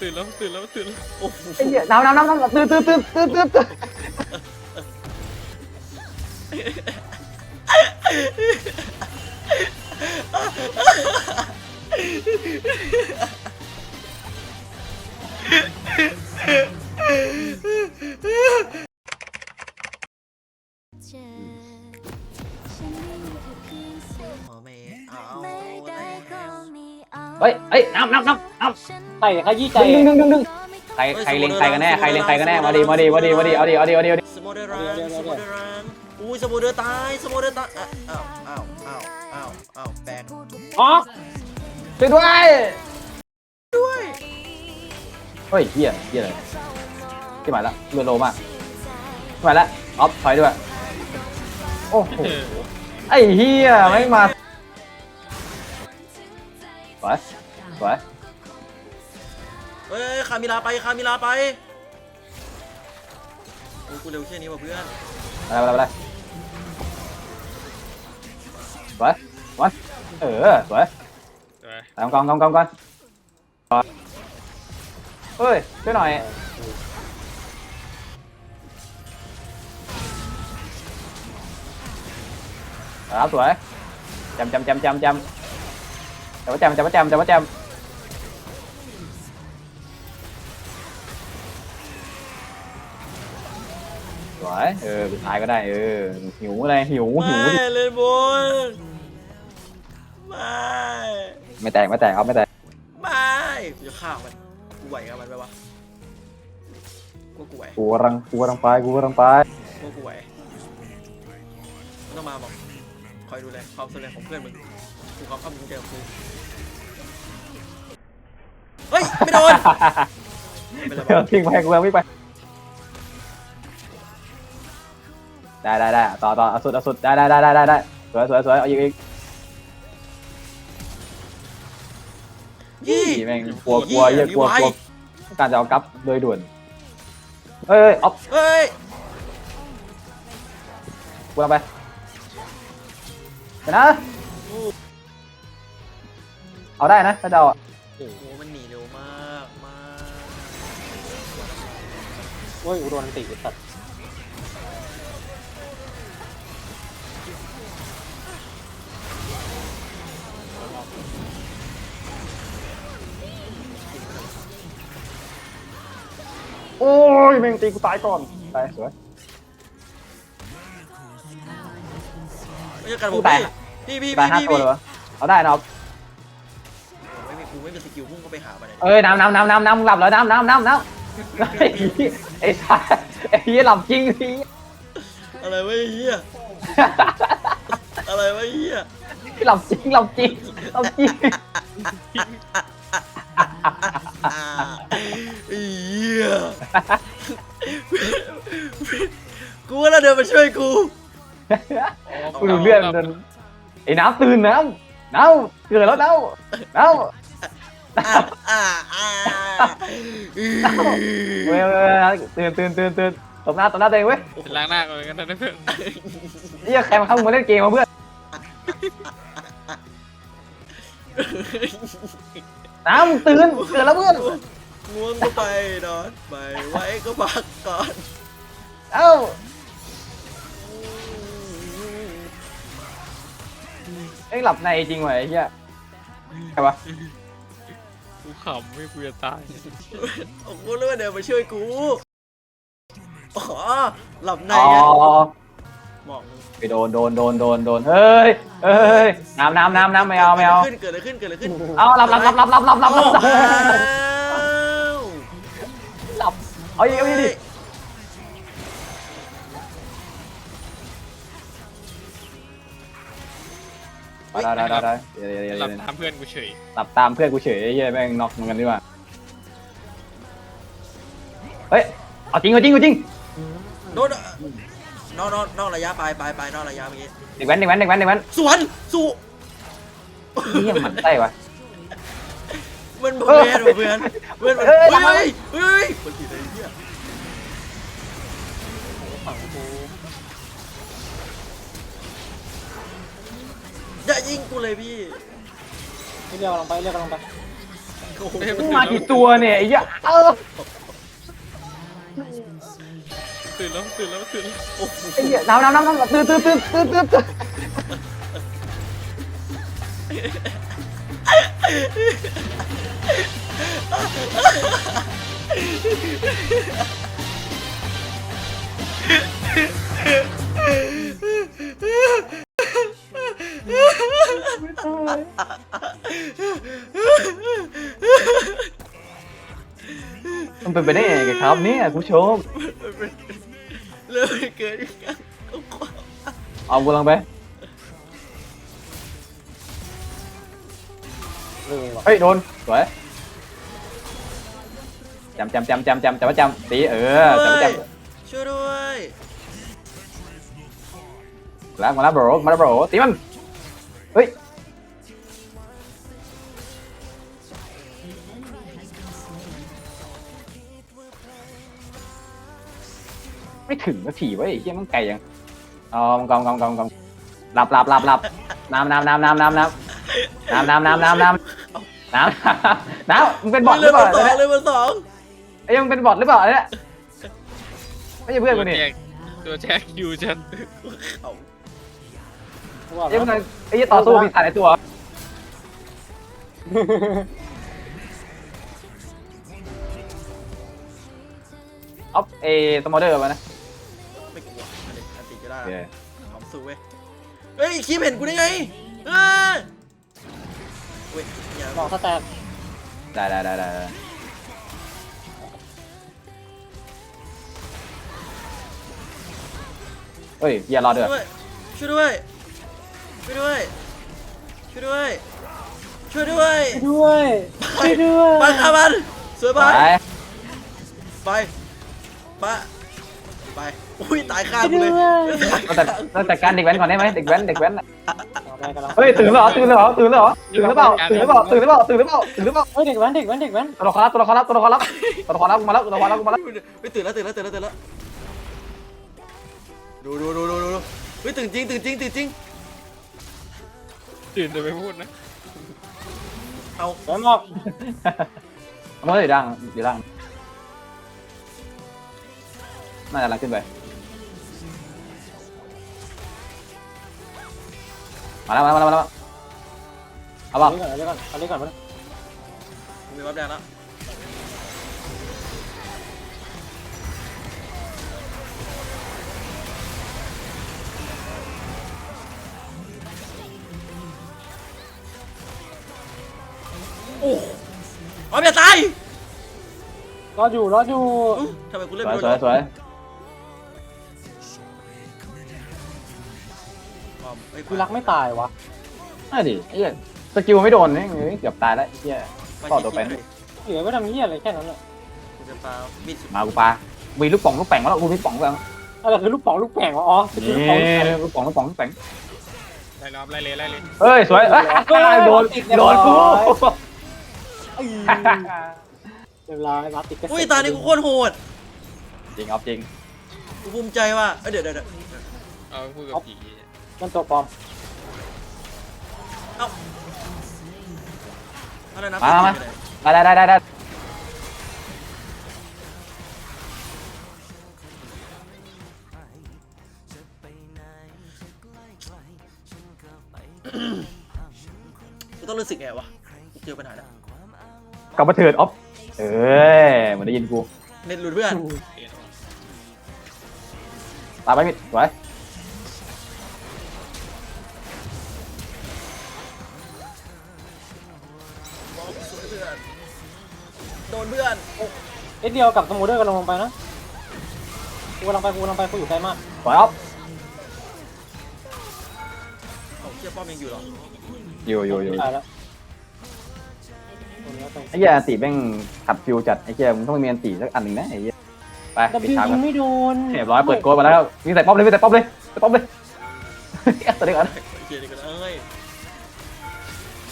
ตื่นแล้วตื่นแล้วตื่นแล้วโอ้โหไอ้เหี้ยน้ำน้ำน้ำน้ำตื่นตื่นตื่นตื่นตื่นตื่น เอาเฮ้ยเฮ้ยน้ำน้ำน้ำน้ำไต่ขยี้ใจดึงดึงดึงดึงก็ไม่ใครใครเล็งใครกันแน่ใครเล็งใครกันแน่มาดีมาดีมาดีมาดีเอาดีเอาดีเอาดีเอาดีสโมเดอรันสโมเดอรันอุ้ยสโมเดอร์ตายสโมเดอร์ตายอะอ้าวอ้าวอ้าวอ้าวอ้าวแปลกอ๋อช่วยด้วยด้วยเฮ้ยเหี้ยเหี้ยอะไรที่หมายละเรือโลมากที่หมายละออฟถอยด้วยโอ้โหไอ้เหี้ยไม่มา สวยสวยเฮ้ยคามิลาไปคามิลาไปโอ้ยกูเร็วแค่นี้ว่ะเพื่อนอะไรอะไรอะไรสวยสวยเออสวยใช่ไหมตามกองกองกองกองเฮ้ยช่วยหน่อยครับสวยจำจำจำจำจำ จำว่าจำจำว่าจำจำว่าจำสวยเออสุดท้ายก็ได้เออหิวอะไรหิวหิวไม่ดิเลยบนไม่ไม่แตกไม่แตกครับไม่แตกไม่กูจะฆ่ามันกูไหวกับมันไหมวะกูกูไหวกูกำลังกูกำลังไปกูกำลังไปกูกูไหวมึงต้องมาบอกคอยดูแลความสำเร็จของเพื่อนมึง กูความภาคภูมิใจของกูเฮ้ย ไม่โดนไม่เป็นไรเดี๋ยวบอลทิ้งไปกูยังไม่ไป ได้ได้ได้ต่อต่อเอาสุดเอาสุดได้ได้ได้ได้ได้ได้สวยสวยสวยเอาอีกอีกยี่แม่งกลัวกลัวเหี้ยกลัวกลัวต้องการจะเอากลับโดยด่วนเฮ้ยเฮ้ยออฟเฮ้ยกูเอาไปเดี๋ยวนะ เอาได้นะถ้าจะเอาอะโอ้โหมันหนีเร็วมากมากโอ้ยอุดรติไอ้สัตว์โอ้ยแม่งตีกูตายก่อนตายสวย ไม่ใช่กันผมกูตาย พี่พี่ตายพี่ห้าพี่ตัวพี่เลยวะเอาได้นะออฟ พุ่งเข้าไปหามันเลยเอ้ยน้ำน้ำน้ำน้ำน้ำหลับแล้วน้ำน้ำน้ำน้ำไอ้เหี้ยไอ้สัสไอ้เหี้ยหลับจริงพี่อะไรวะไอ้เหี้ยอะไรวะไอ้เหี้ยหลับจริงหลับจริงหลับจริงอ่าไอ้เหี้ยกูว่าเราเดินมาช่วยกูกูดูเลื่อนเดินไอ้น้ำตื่นน้ำน้ำเกิดแล้วน้ำน้ำ อ่าอ่าอ่าอือเว้ยเว้ยเว้ยตื่นตื่นตื่นตื่นตบหน้าตบหน้าตัวเองเว้ยเป็นล้างหน้าก่อนกันนะเพื่อนเฮียใครมาเข้ามาเล่นเกมมาเพื่อนน้ำตื่นเกิดแล้วเพื่อนง่วงก็ไปนอนไปไว้ก็พักก่อนเอ้าเอ้ยหลับในจริงว่ะไอ้เหี้ยใครวะ กูขำไม่กูจะตายโอ้กูรู้ว่าเดินมาช่วยกู อ๋อ หลับในอ๋อไงมองไปโดนโดนโดนโดนโดนเฮ้ยเฮ้ยน้ำน้ำน้ำน้ำไม่เอาไม่เอาเกิดอะไรขึ้นเกิดอะไรขึ้นเอาหลับหลับหลับหลับหลับหลับหลับหลับหลับอ้าวหลับเอาอีกเอาอีกดิ ได้ได้ได้ได้เดี๋ยวเดี๋ยวเดี๋ยวหลับเดี๋ยวตามเพื่อนกูเฉยหลับตามเพื่อนกูเฉยไอ้เหี้ยแม่งน็อกเหมือนกันดีกว่าเฮ้ยเอาจริงเอาจริงเอาจริงโดนนอกนอกนอกระยะไปไปไปนอกระยะเมื่อกี้เด็กแว้นเด็กแว้นเด็กแว้นเด็กแว้นสวนสู่เหี้ยหมันไส้วะ มันเพื่อนเพื่อนเพื่อนเพื่อนเฮ้ยเฮ้ยคนผิดอะไรเนี่ยฝั่งกู อย่ายิงกูเลยพี่พี่เรียกกำลังไปเรียกกำลังไปโอ้โหเฮ้ยมากี่ตัวเนี่ยไอ้เหี้ยเออตื่นแล้วตื่นแล้วตื่นแล้วโอ้โหไอ้เหี้ยน้ำน้ำน้ำน้ำตื่นตื่นตื่นตื่นตื่นตื่น เป็นไปได้ยังไงครับเนี่ยคุณผู้ชมเริ่มเกิดอีกแล้วเอากูลังไปเรื่องนี้ว่ะเฮ้ยโดนสวยจำจำจำจำจำจำว่าจำตีเออจำว่าจช่วยด้วยำแล้วมาแล้วโบรมาแล้วโบรตีมันเฮ้ย ไม่ถึงนาทีเว้ยไอ้เฮียมันไกลยังอ๋อมังกรมังกรมังกรหลับหลับหลับหลับน้ำน้ำน้ำน้ำน้ำน้ำน้ำน้ำน้ำน้ำน้ำน้ำน้ำมึงเป็นบอทหเลรืยอเปมาล่าสองเนี่ยเลยมาสองไอ้ยังเป็นบอทหรือเปล่าเนี่ยไม่ใช่เพื่อนกูนี่ตัวแจกตัวแจกอยู่ฉันเอาว่าไอ้ยังไงไอ้ยังต่อสู้มีสายในตัวออฟเอสมอเดอร์มานะ โอเคพร้อมสู้เว้ยเฮ้ยคิมเห็นกูได้ไงเออเว้ยอย่าลองสแตกได้ได้ได้ได้ได้เฮ้ยอย่ารอเดือดช่วยด้วยช่วยด้วย ช่วยด้วย ช่วยด้วย ช่วยด้วยช่วยด้วยไปฆ่ามันสวยไปไปไปไปไป อุ้ยตายข้างช่วยกูเลด้วยยเราแต่เราจัดการเด็กแว้นก่อนได้ไหมเด็กแว้นเด็กแว้นเอาได้กันแล้วเฮ้ยตื่นแล้วเหรอตื่นแล้วเหรอตื่นแล้วเหรอตื่นหรือเปล่าตื่นหรือเปล่าตื่นหรือเปล่าตื่นหรือเปล่าตื่นหรือเปล่าเฮ้ยเด็กแว้นเด็กแว้นเด็กแว้นตัวละครลับตัวละครลับตัวละครลับตัวละครลับกูมาแล้วตัวละครลับกูมาแล้วเฮ้ยตื่นแล้วตื่นแล้วตื่นแล้วตื่นแล้วดูดูดูดูดูเฮ้ยตื่นจริงตื่นจริงตื่นจริงตื่นแต่ไม่พูดนะเอาแว้นบอกมันอยู่ด่างอยู่ด่างน่าจะลังขึ้นไป มาแล้วมาแล้วมาแล้วมาแล้วเอาเอาเปล่าเรื่องก่อนเอาเรื่องก่อนเอาเรื่องก่อนมาเลยมีรับแดงแล้วโอ้อ๋ออย่าตายรออยู่รออยู่ทำไมกูสเล่นวไม่สโดวยนสวย อ๋อเฮ้ยกูรักไม่ตายวะน่าดิไอ้เหี้ยสกิลไม่โดนนี่เกือบตายแล้วไอ้เหี้ยไปต่อตัวไป ที่เหลือไม่ทำเหี้ยอะไรแค่นั้นแหละกูจะปามีดสุดมากูปลามีลูกป่องลูกแป่งมาแล้วกูมีลูกป่องแล้วอะไรคือลูกป๋องลูกแป่งวะอ๋อสกิลลูกป๋องลูกแป่งนี่ลูกป่องลูกป่องลูกแป่งไล่รอบไล่เลยไล่เลยเฮ้ยสวยเอ้ยโดนโดนกูอื้อเรียบร้อยมาติดกระสุนอุ้ยตานี่กูโคตรโหดจริงเอาจริง กูภูมิใจว่ะเอ้ยเดี๋ยวเดี๋ยวเดี๋ยว เอาพูดกับผีมันตัวปลอมอะไรนะมามา มาได้ได้ได้ได้กูต้องรู้สึกไงวะกูเจอปัญหาแล้วกลับมาเถิดออฟเอ้ยเหมือนได้ยินกูเน็ตหลุดเพื่อน ตามไปมิดสวย โดนเพื่อนเอ็ดเดียวกับสมูเดอร์กำลังลงไปนะกูกำลังไปกูกำลังไปกูอยู่ใกล้มากสวยออฟเอ้าเชี่ยป้อมยังอยู่เหรออยู่อยู่อยู่ตายแล้วตรงนี้ตรงไอ้เหี้ยอันตีแม่งขัดฟิวจัดไอ้เหี้ยมึงต้องมีอันตีสักอันหนึ่งนะไอ้เหี้ยไปดับปิดบิวฉากยิกันงไม่โดนเรียบร้อยเปิดโกลมาแล้วมีใส่ป๊อปเลยมีใส่ป๊อปเลยใส่ป๊อปเลยตัวนี้ก่อนไอ้เชี่ยนี่ก็ได้เอ้ย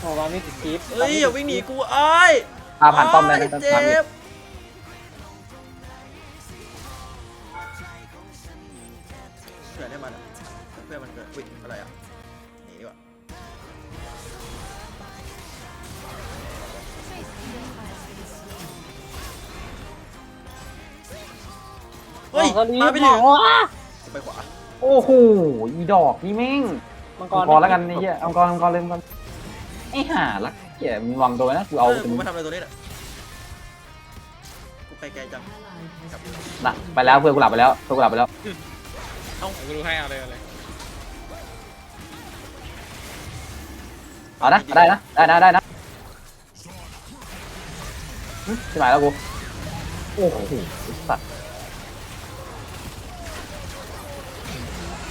โอ้มาไม่ติดคลิปเอ้ยอย่าวิ่งหนีกูไอ้าย พาผ่านป้อมได้นะเจ็บเกิดให้มันอะค่อนมันเกิดอุ้ยอะไรอะหนีดีกว่าเฮ้ยมาไปถึงไปขวาโอ้โหอีดอกนี่แม่งมังกรแล้วกันนี่เฮียมังกรมังกรเลยมังกรไอ้ห่าลัก เหี้ยมึงวางตัวไว้นะกูเอาเออเป็นกูมาทำอะไรตัวนี้น่ะกูไปไกลจังกลับดีกว่าน่ะไปแล้วเพื่อนกูหลับไปแล้วเพื่อนกูหลับไปแล้วเอากูรู้ให้เอาเลยเอาเลยเอานะได้นะได้นะได้นะหึชิบหายแล้วกูโอ้โหไอ้สัตว์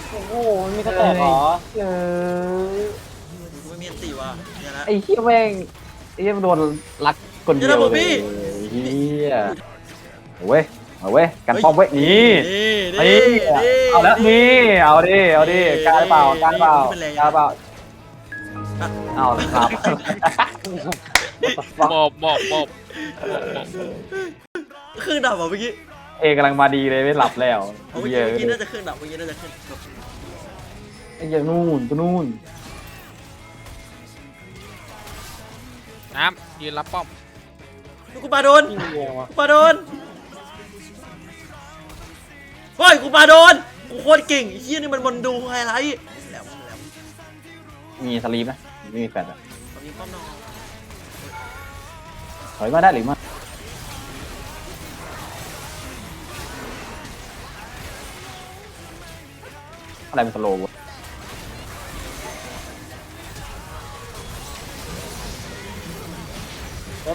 โอ้โหมันมีสแต็กเหรอเออกูไม่มีอั นตีว่ะเนี่ยละ ไอ้เหี้ยแม่งไอ้เหี้ยมันโดนรัดคนเดียวเดี๋ยวนะผมเลพี่ยเหี้ยเอาเว้ยเอาเว้ยกันป้อมเว้ยนี่นี่นี่เอาแล้วนี่เอาดิเอาดิกล้ารเปล่ากล้ารเปล่าเป็นไรกล้ารเปล่าเอาครับหมอบหมอบหมอบเครื่องดับเหรอเมื่อกี้เอกำลังมาดีเลยไม่หลับแล้วเอาเมื่อเหี้กี้ยเมื่อกี้น่าจะเครื่องดับเมื่อกี้น่าจะเครื่องดับไอ้เหี้ยนู่นตัวนู่น น้ำยืนรับป้อมกูปาโดนนี่เองวะกูปาโดนเฮ้ยกูปาโดนกูโคตรเก่งไอ้เฮียนี่มันมันดูไฮไลท์แหลมแหลมมีสลีปนะไม่มีแฟนอะตอนนี้ป้อมนอนถอยมาได้หรือไม่อะไรเป็นสโลว์วะ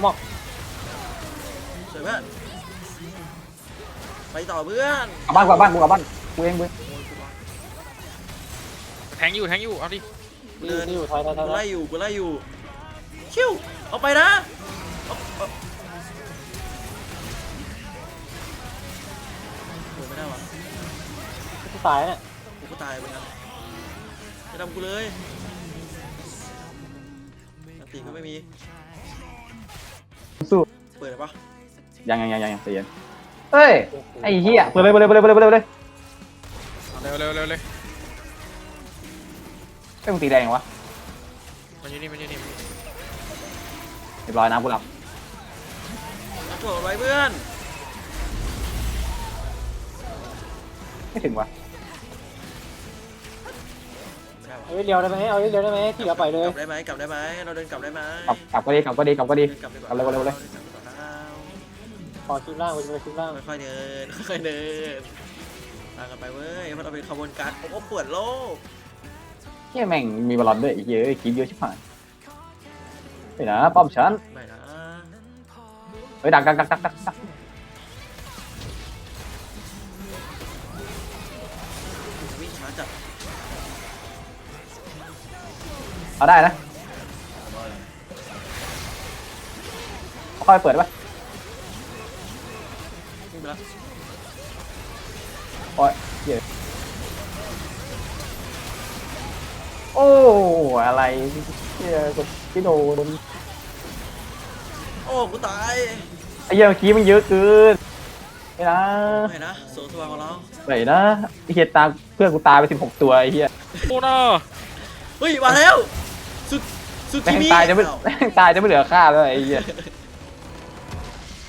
มอกสวยเพื่อนไปต่อเพื่อนกลับบ้านกลับบ้านกูกลับบ้านกูเองกูเองแทงอยู่แทงอยู่ เอาดินี่นี่อยู่ถอยถอยถกูอยถอไล่ยอยู่กูไล่อยู่ชิวเอาไปนะเอาเอาโอ้ยไม่ได้วะกูตายเนี่ยกูก็ตายเหมือนกันจะทำกูเลยอันตีก็ไม่มี สู้เปิดได้ปะยังยังยังยังยังใจเย็นเฮ้ยไอ้เหี้ยเปิดเลยเปิดเลยเปิดเลยเปิดเลยเปิดเลยเอาเร็วเร็วเร็วเลยไอ้ยมึงตีแดงยังวะมันอยู่นี่มันอยู่นี่มันอยู่นี่เรียบร้อยนะกูหลับเอาโถไว้เพื่อนไม่ถึงวะ เอาไว้เร็วได้ไหมเอาไว้เร็วได้ไหมที่เหลือปล่อยเลย กลับได้ไหมกลับได้ไหมเราเดินกลับได้ไหมกลับกลับก็ดีกลับก็ดีกลับก็ดีเดินกลับดีกว่าเอาเร็วเร็วเร็ว ดินกลับดีกว่าครับขอคลิปล่างกูจะไปคลิปล่างค่อยๆเดินค่อยๆเดินตามกันไปเว้ยเพราะเราเป็นขบวนการผมก็ปวดโลกเฮียแม่งมีบอลลอนด้วยไอ้เหี้ยเอ้ยคลิปเยอะชิบหายเฮ้ยนะป้อมฉันไม่นะเฮ้ยดักดักดักดักดักดัก เอาได้นะค่อยเปิดได้ปะวิ่งไปแล้วโอ้ยเหี้ยโอ้อะไรเฮียกดที่โดนโอ้กูตายไอ้เหี้ยเมื่อกี้มันเยอะเกินไม่นะไม่นะโสสว่างของเราไหนนะไอ้เฮียตามเพื่อนกูตายไปสิบหกตัวไอ้เฮียโอ้น่า เฮ้ยมาแล้ว สุดสุดแม่ที่งมีตายจะไม่อ้าวแม่งตายจะไม่เหลือค่าแล้วไอ้เฮียเ